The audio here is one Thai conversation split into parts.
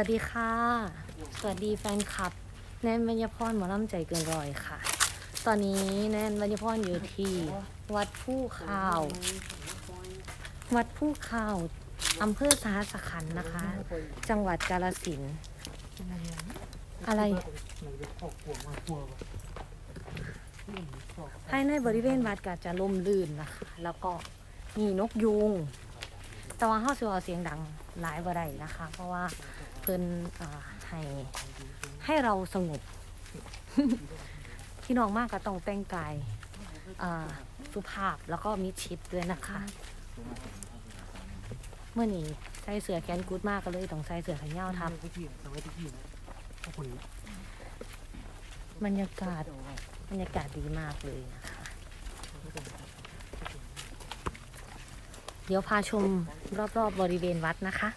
วัสดีค่ะ สวัสดีแฟนคลับ แนนวัญญพรหมอลำใจเกินร้อยค่ะ ตอนนี้แนนวัญญพรอยู่ที่วัดผู้ข่าว วัดผู้ข่าวอำเภอสหัสขันนะคะ จังหวัดกาฬสิน อะไร ภายในบริเวณวัดก็จะลมลื่นนะคะ แล้วก็มีนกยูง แต่ว่าห้าสิเอาเสียงดังหลายบ่ได้นะคะ เพราะว่า เพิ่นให้ให้เราสงบ พี่น้องมากก็ต้องแต่งกายสุภาพแล้วก็มิชิดด้วยนะคะเมื่อนี้ใส่เสือแขนกุดมากก็เลยต้องใส่เสือแขนยาวทับบรรยากาศบรรยากาศดีมากเลยนะคะ เดี๋ยวพาชมรอบๆบริเวณวัดนะคะ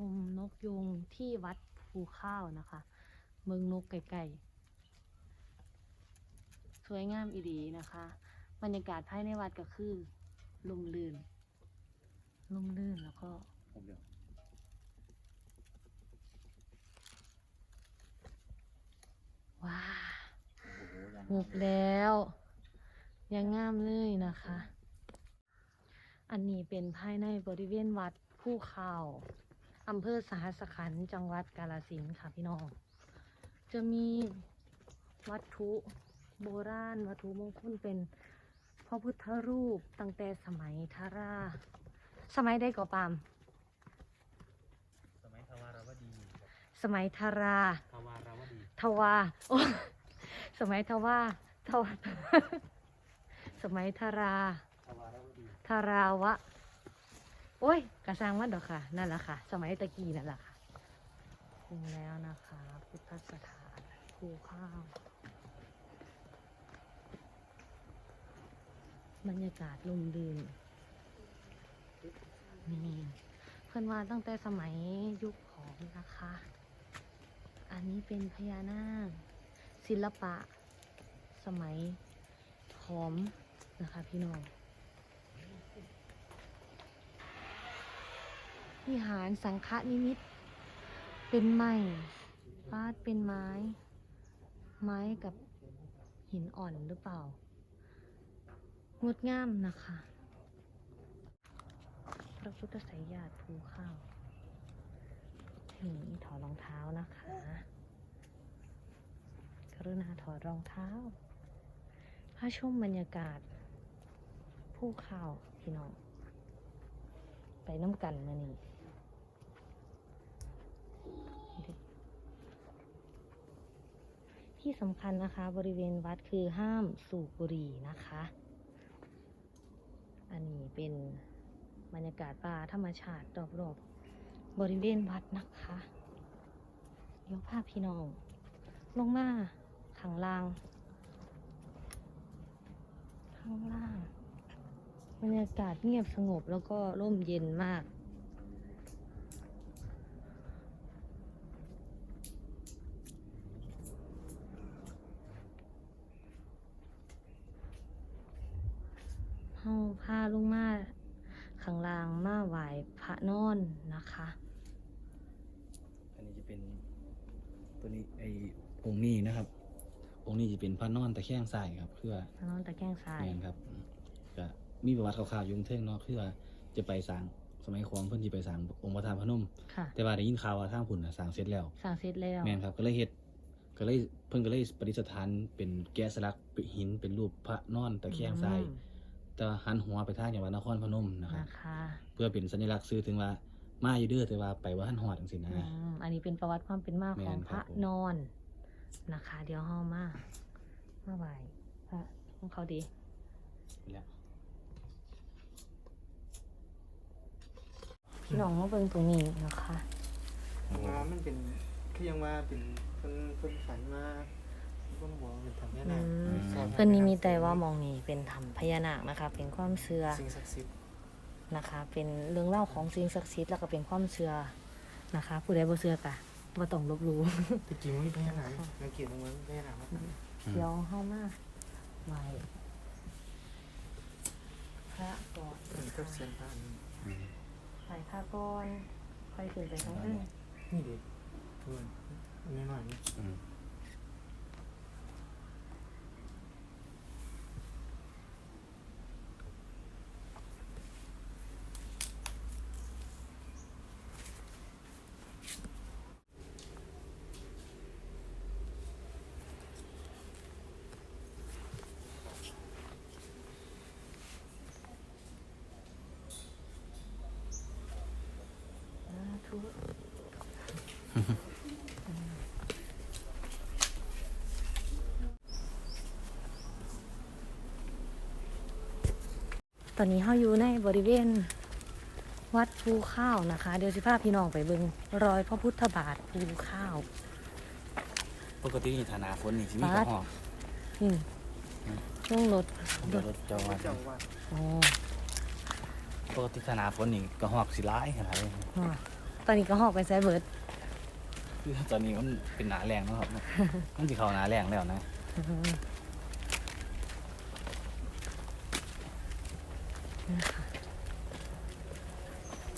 มาชมนกยุงที่วัดภูข้าวนะคะ เมืองนกไก่ๆสวยงามอีดีนะคะ บรรยากาศภายในวัดก็คือลมลื่นลมลื่นแล้วก็ว้าหมบแล้ว ยังงามเลยนะคะ อันนี้เป็นภายในบริเวณวัดผู้ข่าว อำเภอสหัสขันธ์จังหวัดกาฬสินธุ์ค่ะพี่น้อง จะมีวัตถุโบราณ วัตถุมงคลเป็นพระพุทธรูปตั้งแต่สมัยทารา สมัยใดก็ปาม สมัยทวารวดีสมัยทารา ทวารวดี ทวาโอ้สมัยทว่าทวาสมัยทารา ทวารวดีทาราวะ โอ้ยกระซังมันดอกค่ะ นั่นแหละค่ะ สมัยตะกี้นั่นแหละค่ะถึงแล้วนะคะพุทธสถานภูข้าวบรรยากาศลมลื่นนี่เพื่อนว่าตั้งแต่สมัยยุคของนะคะ อันนี้เป็นพญานาคศิลปะ สมัยขอมนะคะพี่น้อง วิหารสังฆนิมิต เป็นไม้ฟาดเป็นไม้ ไม้กับหินอ่อนหรือเปล่า งดงามนะคะ พระพุทธไสยญาติภูข้าวนี่ถอดรองเท้านะคะ กรุณาถอดรองเท้าพาชมบรรยากาศภูข้าวพี่น้อง ไปน้ำกันมานี่ ที่สำคัญนะคะบริเวณวัดคือห้ามสูบบุหรี่นะคะ อันนี้เป็นบรรยากาศป่าธรรมชาติรอบๆบริเวณวัดนะคะเดี๋ยวภาพพี่น้อง ลงมาข้างล่าง ข้างล่าง บรรยากาศเงียบสงบแล้วก็ร่มเย็นมาก เฮาพาลงมาข้างล่างมาไหวพระนอนนะคะ อันนี้จะเป็นตัวนี้ไอองค์นี้นะครับ องค์นี้จะเป็นพระนอนตะแคงทรายครับ เพื่อพระนอนตะแกรงซ้ายแมนครับก็มีประวัติข่าวๆอยุ่งเท่งเนาะเพื่อจะไปสร้างสมัยของเพิ่นที่ไปสร้างองค์พระธาตุพนม ค่ะแต่ว่าได้ยินข่าวว่าทางพุ่นน่ะสร้างเสร็จแล้วสั่งเสร็จแล้วแมนครับก็เลยเฮ็ดก็เลยเพิ่นก็เลยประดิษฐานเป็นแกะสลักเป็นหินเป็นรูปพระนอนตะแคงทราย อืม แต่ว่าหันหัวไปทางจังหวัดนครพนมนะครับนะคะเพื่อเป็นสัญลักษณ์สื่อถึงว่ามาอยู่เด้อแต่ว่าไปว่าหันหอดจังซี่นะ อืมอันนี้เป็นประวัติความเป็นมาแม่ของนพครัระบผม นอนนะคะ เดี๋ยวห้ามามาไหวพระของเขาดี แล้วพี่น้องมาเบิ่งตรงนี้นะคะมามันเป็นคือยังว่าเป็นเพิ่นเพิ่นฝันมา เพิ่นบอกว่าเป็นธรรมอืนามเพิ่นนี่มีแต่ว่ามองนี่เป็นธรรมพญานาคนะคะ เป็นความเชื่อสิ่งศักดิ์สิทธิ์นะคะ เป็นเรื่องเล่าของสิ่งศักดิ์สิทธิ์แล้วก็เป็นความเชื่อนะคะ ผู้ใดบ่เชื่อก็บ่ต้องลบหลู่ ตะกี้มันมีพญานาคนักเกียรติมันพญานาคมันเดี๋ยวเฮามาไหวพระก่อนเป็นกับเสียนพระอันอืมไหวพระก่อนค่อยๆขึ้นไปข้างหน้านี่ดิเพื่อนอันนี้หน่อยนี่อืม สาธุต อนนี้เฮาอยู่ในบริเวณ วัดภูข้าวนะคะ เดี๋ยวสิพาพี่น้องไปเบิงรอยพระพุทธบาทภูข้าวปกตินี่ฐานะคนนี่ที่มีกบาระทหอกอืมช่วงรถเดี๋ยวรถจอดเจ้าว่าอ๋อปกติฐานะคนนี่กระหอกสิร้ายขนาดนี้อ๋อตอนนี้ก็หอกไปไซเบิร์ดคือตอนนี้มันเป็นหนาแรงแล้วครับมันสิเข้าหนาแรงแล้วนะอืมนะคะ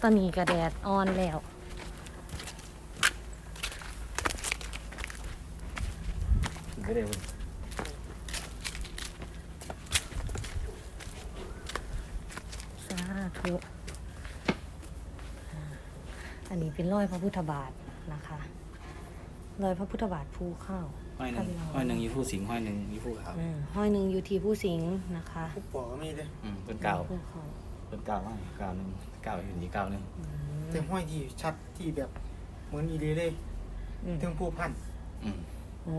ตอนนี้กระแดดอ่อนแล้วก็ได้เว้ยสาธุอ่าอันนี้เป็นรอยพระพุทธบาทนะคะรอยพระพุทธบาทภูเข้าห้อยหนึ่งครับห้อยหนึ่งอยูผู้สิงห์ห้อยหนึ่งอยูผู้ขาวอืมห้อยหนึ่งอยู่ที่ผู้สิงห์นะคะผู้ปอกก็มีเลยอืมเป็นเก่าภู เขาเป็นเก่าว่าเก่าหนึ่งเก่าอยู่นี่เก่าหนึ่งอืมแต่ห้อยที่ชัดที่แบบเหมือนอีเดเลยอืมถึงผู้พันอืมโอ้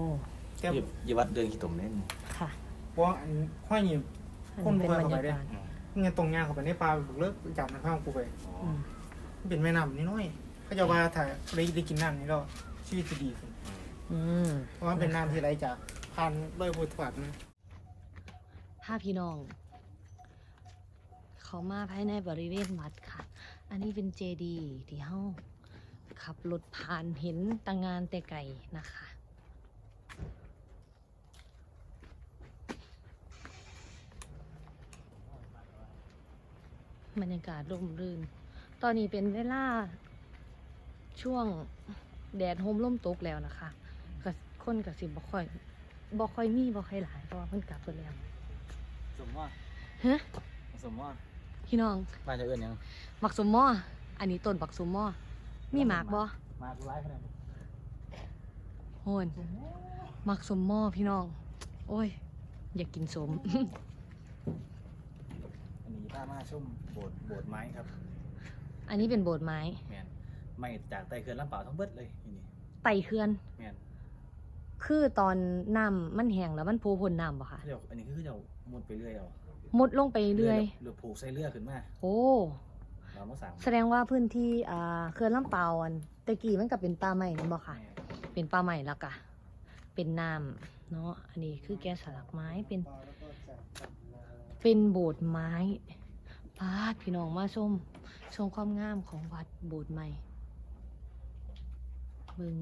แต่อยี่ยี่วัดเดินกี่ตุ่มเนี่ยค่ะเพราะว่าอันห้อยนี่ อันคนนี้บ่เป็นค่บอรยรเข้าไปยากาศอืมเงินตรงยางเข้าไปในป่าบุกเลิกจับน้ำข้างกูไปอ๋ออืมมันเป็นแม่น้ำนิดหน้อยเขาจะว่าถ้าได้ได้กินน้ำนี่เราชีวิตจะดีขึ้นอืมอืม เพราะว่าเป็นน้ำที่ไหลจากผ่านด้วยพุทธบาทนะ ถ้าพี่น้อง เขามาภายในบริเวณวัดค่ะ อันนี้เป็นเจดีย์ที่เฮาขับรถผ่านเห็นตางงานแต่ไก่นะคะบรรยากาศร่มรื่น ตอนนี้เป็นเวลาช่วงแดดโฮมล่มตกแล้วนะคะก็คนกับสิบ่ค่อยบ่ค่อยมีบ่ค่อยหลายเพราะว่าเพิ่นกลับไปแล้ว สมว่าฮะสมว่า พี่น้องบ้านจะเอื้อนยังหมักสมหม้ออันนี้ต้นบักสมหม้อมีหมากบ่มากูไล่ขนาดนี้โหนหมักสมหม้อพี่น้อง โอ้ย อยากกินสม อันนี้ผ้ามาชุ่มโบดโบดไม้ครับอันนี้เป็นโบสถ์ไม้แมนไม่จากไตเขื่อนลำเปล่าวทั้งเบิดเลยนี่นี่ไต่เขื่อน แมนคือตอนน้ำมันแห้งแล้วมันโพพ่นน้ำบ่คะเดี๋ยวอันนี้คือเดี๋ยวมุดไปเรื่อยเอา มุดลงไปเรื่อยหรือผูกใส่เรือขึ้นมาโอ้เรามาสั่งแสดงว่าพื้นที่อ่าเขื่อนลำเปาอันแตะกี้มันก็เป็นป่าไม้นั่นบ่ค่ะแม่เป็นป่าไม้แล้วก็เป็นน้ำเนาะอันนี้คือแกะสลักไม้เป็น เป็นโบสถ์ไม้พาดพี่น้องมาชมชมความงามของวัดโบสถ์ใหม่เบึง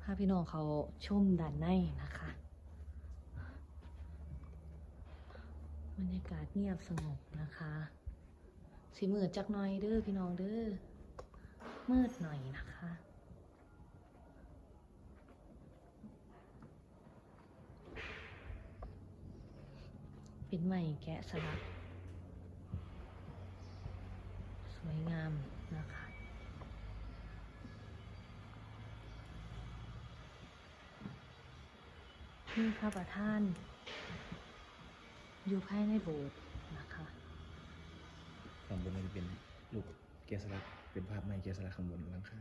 พาพี่น้องเขาชมด้านในนะคะ บรรยากาศเงียบสงบนะคะ สีมืดจักหน่อยเด้อพี่น้องเด้อมืดหน่อยนะคะ เป็นใหม่แกะสลักสวยงามนะคะนี่พระประธาน อยู่ภายในโบสถ์นะคะข้างบนมันจะเป็นลูกเกสลักเป็นภาพไม้เกสลักข้างบนหลังคา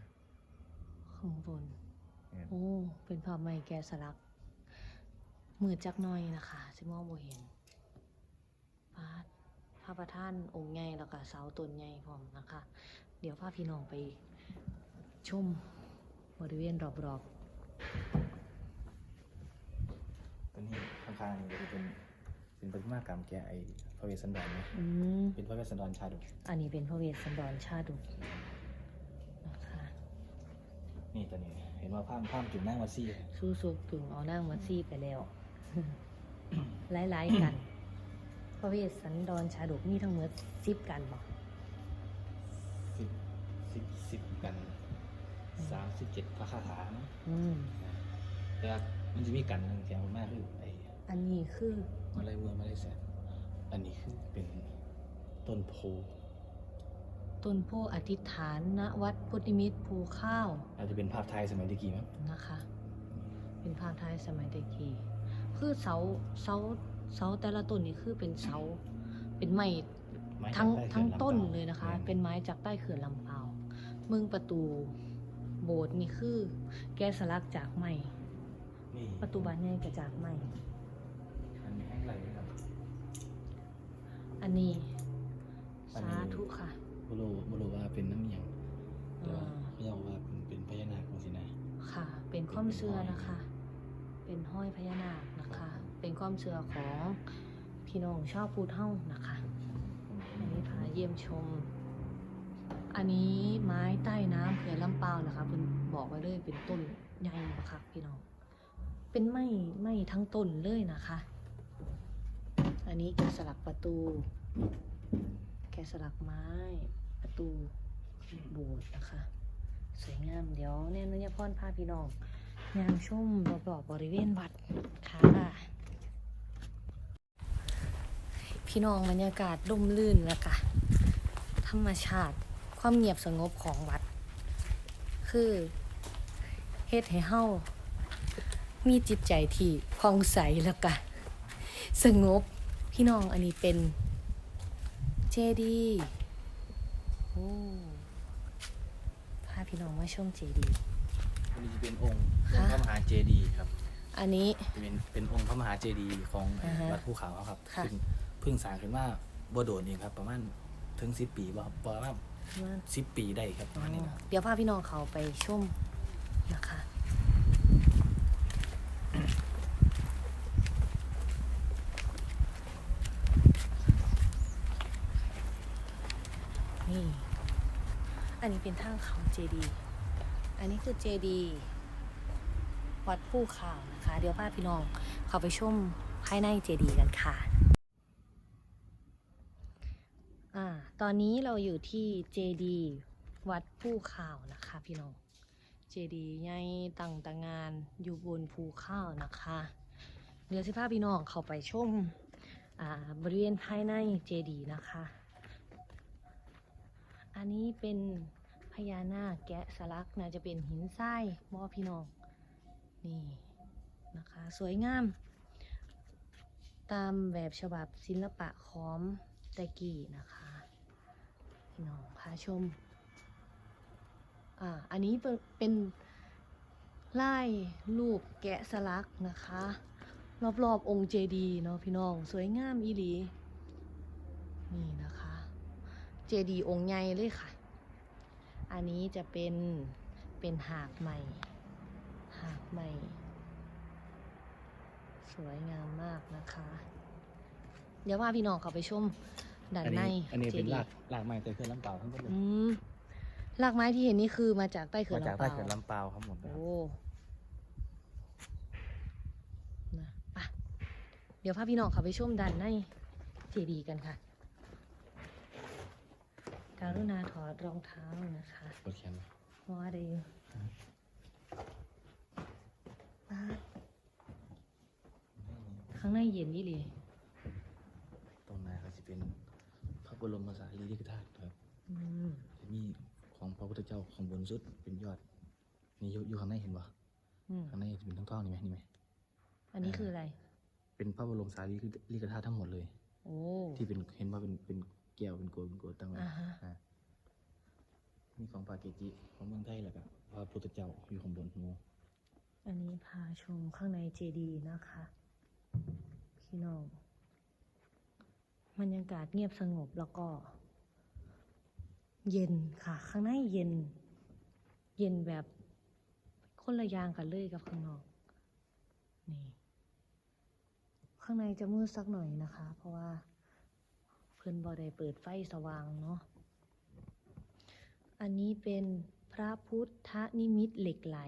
ข้างบนแม่นโอ้ เป็นภาพใหม่แกะสลักมือจักหน้อยนะคะสิมองบ่เห็นพระพระประธานองค์ใหญ่แล้วก็เสาต้นใหญ่พร้อมนะคะ เดี๋ยวพาพี่น้องไปชมบริเวณรอบตัวนี้ข้างๆนี่ก็จะเป็น เป็นประติมากรรมแกะไอ้พระเวสสันดรนะๆอืม เป็นพระเวสสันดรชาดกอันนี้เป็นพระเวสสันดรชาดกนะคะนี่ตัวนี้ เห็นว่าภาพภาพจุดนั่งวัดซี่สู้สุกถึงเอานั่งมัดซี่ไปแล้ว หลายๆกัน พระเวสสันดรชาดกมีทั้งหมดสิบกันบอกสสิบกันสามสิบเจ็ดพระคาถาเนอะอืมแต่ว่ามันจะมีกันหนึ่งแถวมากคือไอ้อันนี้คือ มาลายเมืองมาลายแสนอันนี้คือเป็นต้นโพต้นโพอธิษฐานณวัดพุทธิมิตรภูข้าวอาจจะเป็นภาพไทยสมัยตะกี้มั้งนะคะ เป็นภาพไทยสมัยตะกี้คือเสาเสาเสาแต่ละต้นนี่คือเป็นเสาเป็นไม้ไม้ทั้งจำได้ทั้งขื่อต้นลำปาเลยนะคะแม่เป็นไม้จากใต้เขื่อนลำเปาวมึงประตูโบสถ์นี่คือ แกะสลักจากไม้นี่ประตูบานใหญ่ก็จากไม้ อันนี้ให้อะไรครับอันนี้อันนี้ สาธุค่ะบรูบรูว่าเป็นน้ำเมียงแต่ว่าอ่าเขาเรียกว่าเป็นเป็นพญานาคสินะค่ะ เป็นความเชื่อนะคะ เป็นห้อยพญานาคนะคะ เป็นความเชื่อของพี่น้องชาวพุทธเฮ้านะคะอันนี้พาเยี่ยมชม อันนี้ไม้ใต้น้ำเขื่อนลำเปาวนะคะเพิ่นบอกไว้เลยเป็นต้นใหญ่นะคะพี่น้อง เป็นไม้ไม้ทั้งต้นเลยนะคะ อันนี้แกะสลักประตู แกะสลักไม้ประตูโบสถ์นะคะ สวยงามเดี๋ยวเนี่ยนุญพรพาพี่น้องยามชุ่มรอบๆบริเวณวัดค่ะพี่น้องบรรยากาศร่มรื่นแล้วกะธรรมชาติความเงียบสงบของวัด คือเฮ็ดให้เฮามีจิตใจที่ผ่องใสแล้วกะสงบ พี่น้องอันนี้เป็นเจดีย์โอ้พาพี่น้องมาชมเจดีย์อันนี้จะเป็นองค์ค่ะพระมหาเจดีย์ครับ อันนี้จะเป็นเป็นองค์พระมหาเจดีย์ของอ่าฮะวัดภูเขาครับค่ะ ซึ่งเพิ่งสร้างขึ้นมาบ่โดดนี่ครับ ประมาณถึงสิบปีบ่ครับประมาณสิบปีได้ครับประมาณนี้นะครับ เดี๋ยวพาพี่น้องเขาไปชมนะคะ นี่ อัน นี้เป็นทางเขาเจดีอันนี้คือเจดีวัดผู้ข่าวนะคะ เดี๋ยวพาพี่น้องเขาไปชมภายในเจดีกันค่ะอ่าตอนนี้เราอยู่ที่เจดีวัดผู้ข่าวนะคะพี่น้องเจดีใหญ่ตั้งต่างงานอยู่บนภูข้าวนะคะ เดี๋ยวสิพาพี่น้องเข้าไปชมอ่าบริเวณภายในเจดีนะคะ อันนี้เป็น พญานาคแกะสลักนะจะเป็นหินทรายมอพี่น้อง นี่นะคะ สวยงาม ตามแบบฉบับศิลปะขอมตะกี้นะคะ พี่น้องพาชม อ่า อันนี้เป็นลายรูปแกะสลักนะคะ รอบๆองค์เจดีย์เนาะพี่น้อง สวยงามอีหลี นี่นะคะ เจดีย์องค์ใหญ่เลยค่ะ อันนี้จะเป็นเป็นหากใหม่ หากใหม่ สวยงามมากนะคะ เดี๋ยวว่าพี่น้องเขาไปชมด้านอันในนี้อันนี้เป็นจดีย์รากรากไม้แต่เขื่อนลำเปาทั้งหมดเลยอืมรากไม้ที่เห็นนี่คือมาจากใต้เขื่อนมาจากลำใต้ปาวเขื่อนลำเปาครับหมดนะครับโอ้นะไปะเดี๋ยวพาพี่น้องเขาไปชมด้านในเจดีย์กันค่ะ การุณาถอดรองเท้านะคะกดแขนไหมว่าได้อยู่ป๊าดข้างในเย็นนี่เลยตรงนั้นก็จะเป็นพระบรมสารีริกธาตุครับอืมจะมีของพระพุทธเจ้าของบนสุดเป็นยอด นี่อยู่อยู่ข้างในเห็นปะอืมข้างในจะเป็นทั้งท่องนี่ไหมนี่ไหมอันนี้คืออะไร เป็นพระบรมสารีริกธาตุทั้งหมดเลย โอ้ ที่เป็นเห็นว่าเป็นเป็น แก้วเป็นโกลเป็นโกลตั้งไว้อ่าฮะ อ่ามีของปาเกจิของเมืองไทยแหละครับพระพุทธเจ้าอยู่ข้างบนงูอันนี้พาชมข้างในเจดีย์นะคะ พี่น้องบรรยากาศเงียบสงบแล้วก็ เย็นค่ะ ข้างในเย็น เย็นแบบคนละอย่างกันเลยกับข้างนอก นี่ ข้างในจะมืดสักหน่อยนะคะ เพราะว่าเพื่อนบอได้เปิดไฟสว่างเนาะ อันนี้เป็นพระพุทธนิมิตเหล็กไหล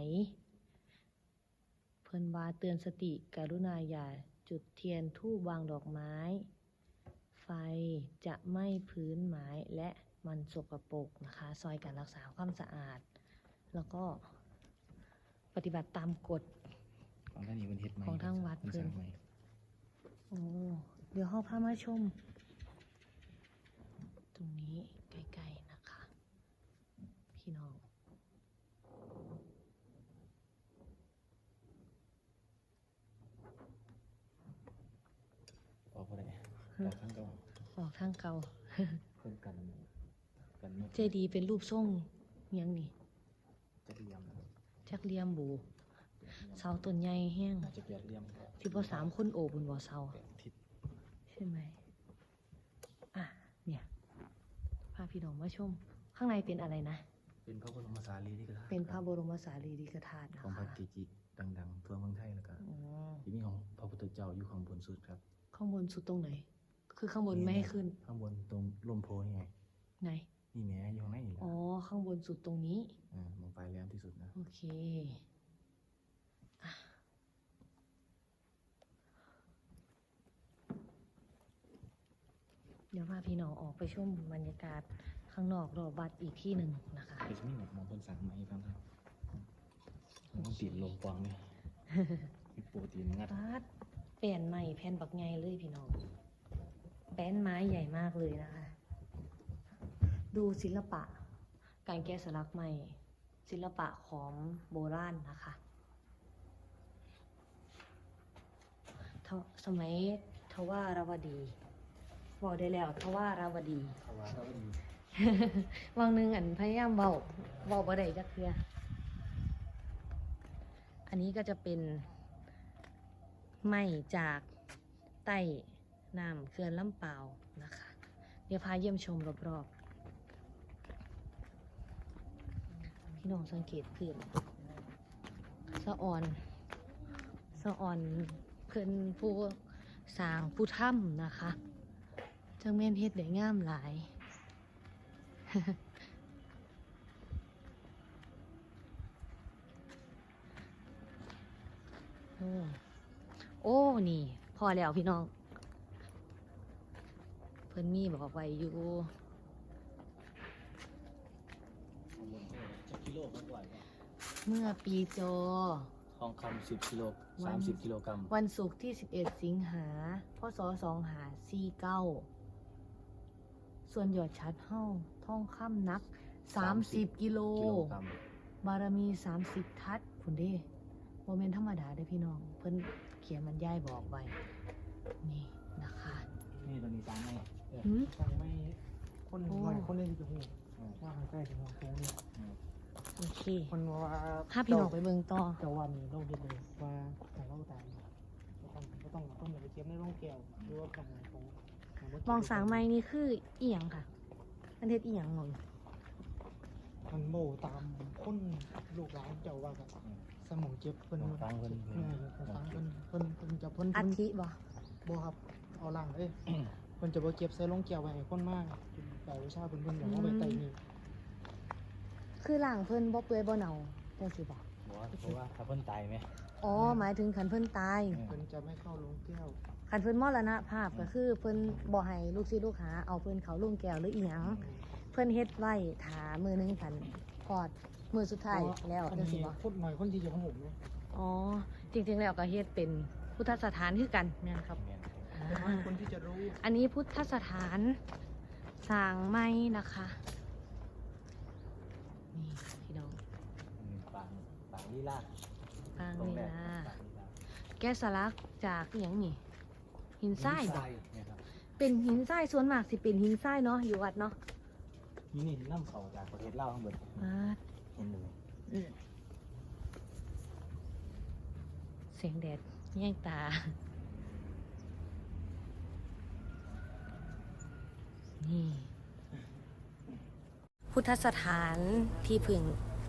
เพิ่นว่าเตือนสติกรุณาอย่าจุดเทียนทูบวางดอกไม้ ไฟจะไหม้พื้นไม้และมันสกปรกนะคะ ซอยการรักษาความสะอาด แล้วก็ปฏิบัติตามกฎของท่านนี้เป็นเฮ็ดไหมของทางวัดเป็นเพิ่นสร้างไหมโอ้ เดี๋ยวเข้าพามาชม ตรงนี้ใกล้ๆนะคะ พี่น้อง ออกบ่ได้ออกข้างเก่าออกทางเก่าเพิ่นกันกันนกเจดีย์เป็นรูปทรงหยังนี่จะเรียมนะครับจักเลียมบูเสาต้นใหญ่แห้งน่าจะแปดเหลี่ยมที่พอสามคนโอบบุญบ่เสาแปดทิศใช่ไหม อะ เนี่ย พาพี่น้องมาชม ข้างในเป็นอะไรนะ เป็นพระบรมสารีริกธาตุเป็นพระบรมสารีริกธาตุนะของพระคะเกจิดังๆทั่วเมืองไทยแล้วก็อ๋อที่มีของพระพุทธเจ้าอยู่ข้างบนสุดครับ ข้างบนสุดตรงไหน คือข้างบนไม่ให้ขึ้น ข้างบนตรงร่มโพนี่ไงไหน นี่แหม่อยู่ข้างในนี่แหละอ๋อ ข้างบนสุดตรงนี้อ่ามองไปแหลมที่สุดนะ โอเค เดี๋ยวพาพี่น้องออกไปชมบรรยากาศข้างนอกรอบวัดอีกที่หนึ่งนะคะเดี๋ยวจะมีแบบมองคนสั่งไหมครับท่านมันต้องติดลมฟองเนี่ยมีโปรตีนงัดปาดเปลี่ยนใหม่แผ่นบักไงเลยพี่น้องแป้นไม้ใหญ่มากเลยนะคะ ดูศิลปะ การแกะสลักใหม่ ศิลปะของโบราณนะคะทวสมัยทวารวดี บอกได้แล้วทวารวดีเขาว่าเขาดีวังหนึ่งอันพยายามเบาเบาบ่ได้จักเทืออันนี้ก็จะเป็นไม้จากใต้น้ำเขื่อนลำเปาวนะคะ เดี๋ยวพาเยี่ยมชมรอบๆพี่น้องสังเกตพื้นสะอ่อนสะอ่อนเพื่อนผู้สร้างผู้ถ้ำนะคะ จังเม่นเฮ็ดได้งามหลาย โอ้โอ้ นี่ พอแล้วพี่น้อง เพิ่นมีบอกไว้อยู่ข้างบนก็จะกิโลมากกว่าเนี่ยเมื่อปีจอ ทองคำสิบกิโลวัสามนสิบกิโลกรัม วันศุกร์ที่ 11 สิงหา พศ2หา49 ส่วนหยอดชัดเฮ้าท่องค่ำนัก30กิโล กิโลกรัมบารมี30ทัศคุณเด้โมเมนธรรมดาเด้อพี่น้อง เพิ่นเขียนมันย่ายบอกไว้ นี่นะคะนี่ตัวนี้สร้างไงเออหืม ฟังไม่คนโอ้ หน่อยคนเล่นจะหูอืมว่ามันใกล้ถึงหัวโค้งเนี่ยอืมโอเคคนว่าถ้าพี่น้องไปเบิ่งต่อเจ้าวันนี้ต้องเรียนเลยว่าแต่เราตายก็ต้องก็ต้องต้องอย่าไปเทียบในร่องแก้วหรือว่าของของ มองสางไม้นี่คืออีหยังค่ะอันเทศอีหยังงงมันโมตามคนลูกหลานเจ้าว่ากับสมองเจ็บเพิ่นลองฟังเพิ่นเออฟังเพิ่นเพิ่นเพิ่นจะเพิ่นอัเพิ่นฐิบ่บ่ครับเอาล่างเอ้ยเพิ่นจะบ่เก็บใส่ลงแก้วไว้ให้คนมากแต่วิชาเพิ่นเพิ่นอยากเอาไปไต่นี่คือหลังเพิ่นบ่เปื่อยบ่เน่าจังซี่บ่บอกว่าเพราะว่าถ้าเพิ่นตายไหมอ๋อหมายถึงคันเพิ่นตายอืมเพิ่นจะไม่เข้าลงแก้ว คันเพิ่นมรณภาพก็คือเพิ่นบ่ให้ลูกศิษย์ลูกหาเอาเพิ่นเขาลุงแก้วหรืออีหยังเพิ่นเฮ็ดไว้ถามือหนึงพันกอดมือสุดท้ายแล้วอันจังซี่นี้บ่คนหน่อยคนที่จะของผมเนี่ยอ๋อ จริงๆแล้วก็เฮ็ดเป็นพุทธสถานคือกันเนะครับแม่นเป็นน้อยคนที่จะรู้อันนี้พุทธสถานสร้างไม้นะคะนี่พี่น้องอืมปางปางลีลาปางตรงนี่แรกนะปางลีลาแกะสลักจากอหย่างนี่ หินทรายบ่เนี่ยครับเป็นหินทรายส่วนมากสิเป็นหินทรายเนาะอยู่วัดเนาะนี่นี่น้ำเขาจากประเทศลาวข้างบนอ่าเห็นเลยอืมเสียงแดดแย่งตา นี่ พุทธสถานที่พึ่ง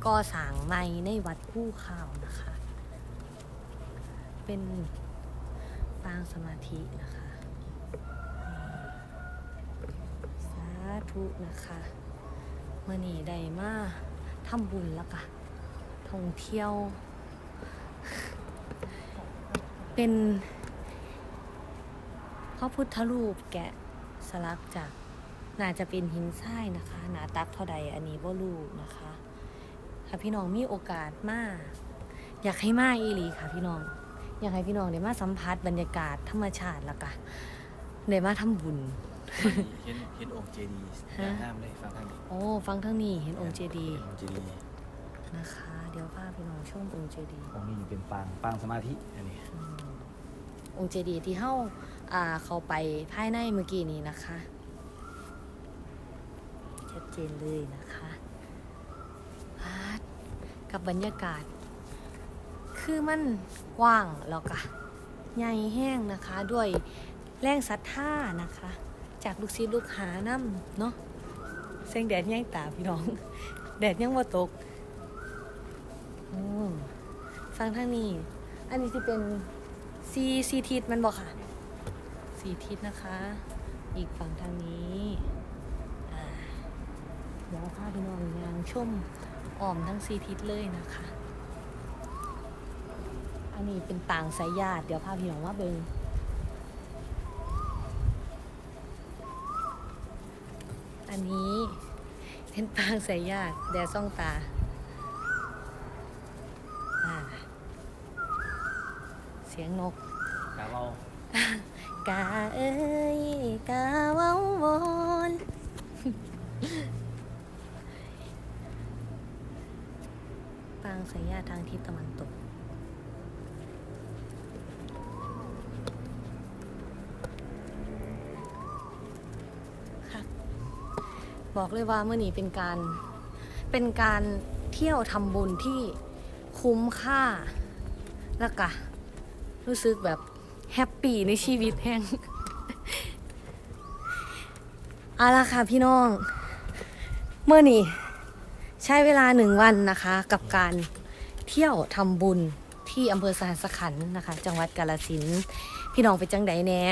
ก่อสร้างใหม่ในวัดผู้ข่าวนะคะ เป็น ปางสมาธินะคะสาธุนะคะเมื่อนี้ได้มาทำบุญแล้วก็ท่องเที่ยว เป็นพระพุทธรูปแกะสลักจากน่าจะเป็นหินทรายนะคะหนาตักเท่าใดอันนี้บ่รู้นะคะถ้าพี่น้องมีโอกาสมาอยากให้มาอีหลีค่ะพี่น้อง อยากให้พี่น้องได้มาสัมผัสบรรยากาศธรรมชาติแล้วก็ได้มาทำบุญ เห็นเห็นองค์เจดีย์ฮะงามเลยฟังทางนี้โอ้ ฟังทั้งนี้เห็นองค์เจดีย์องค์เจดีย์นะคะ เดี๋ยวพาพี่น้องชมองค์เจดีย์องค์นี้เป็นปางปางสมาธิอันนี้อืมองค์เจดีย์ที่เฮาอ่าเข้าไปภายในเมื่อกี้นี้นะคะชัดเจนเลยนะคะพาดกับบรรยากาศ คือมันกว้างแล้วก็ใหญ่แห้งนะคะด้วยแรงศรัทธานะคะ จากลูกศิษย์ลูกหาน้ำเนาะเสียงแดดย่งตาพี่น้อง แดดยังว่าตกฟังทางนี้ อันนี้จะเป็นซีซีทิศมันบอกค่ะซีทิศนะคะ อีกฝั่งทางนี้เดี๋ยวพาพี่น้องยางชมอ้อมทั้งซีทิศเลยนะคะ อันนี้เป็นต่างสายญาติเดี๋ยวพาพี่น้องว่าเบิงอันนี้เป็นต่างสายญาติแดดซ่องตาอ่าเสียงนก กาเว้ากาเอ้ยกาเว้าวนปางสายญาติทางทิศตะวันตก บอกเลยว่าเมื่อนี้เป็นการเป็นการเที่ยวทำบุญที่คุ้มค่าแล้วก็รู้สึกแบบแฮปปี้ในชีวิตแห่งเอาละค่ะพี่น้อง เมื่อนี้ใช้เวลาหนึ่งวันนะคะ กับการเที่ยวทำบุญที่อำเภอสหัสขันธ์นะคะ จังหวัดกาลสินพี่น้องไปจังใดแน่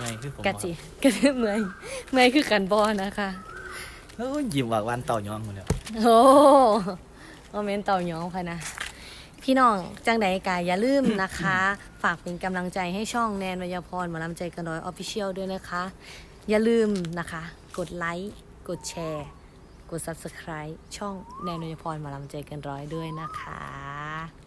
มื่อยคือผมกะจิกะจิเมื่อยเมื่อยคือกันบอนะคะเอ้ยยิ้มหวากวันเต่ายองหมดแล้วโอ้โมเมนต์เต่าหยองค่ะนะพี่น้องจังใดกายอย่าลืมนะคะ ฝากเป็นกำลังใจให้ช่องแนนวยพรหมอลำใจกันร้อยออฟฟิเชียลด้วยนะคะ อย่าลืมนะคะ กดไลค์กดแชร์ กด Subscribe ช่องแนนวยพรหมอลำใจกันร้อยด้วยนะคะ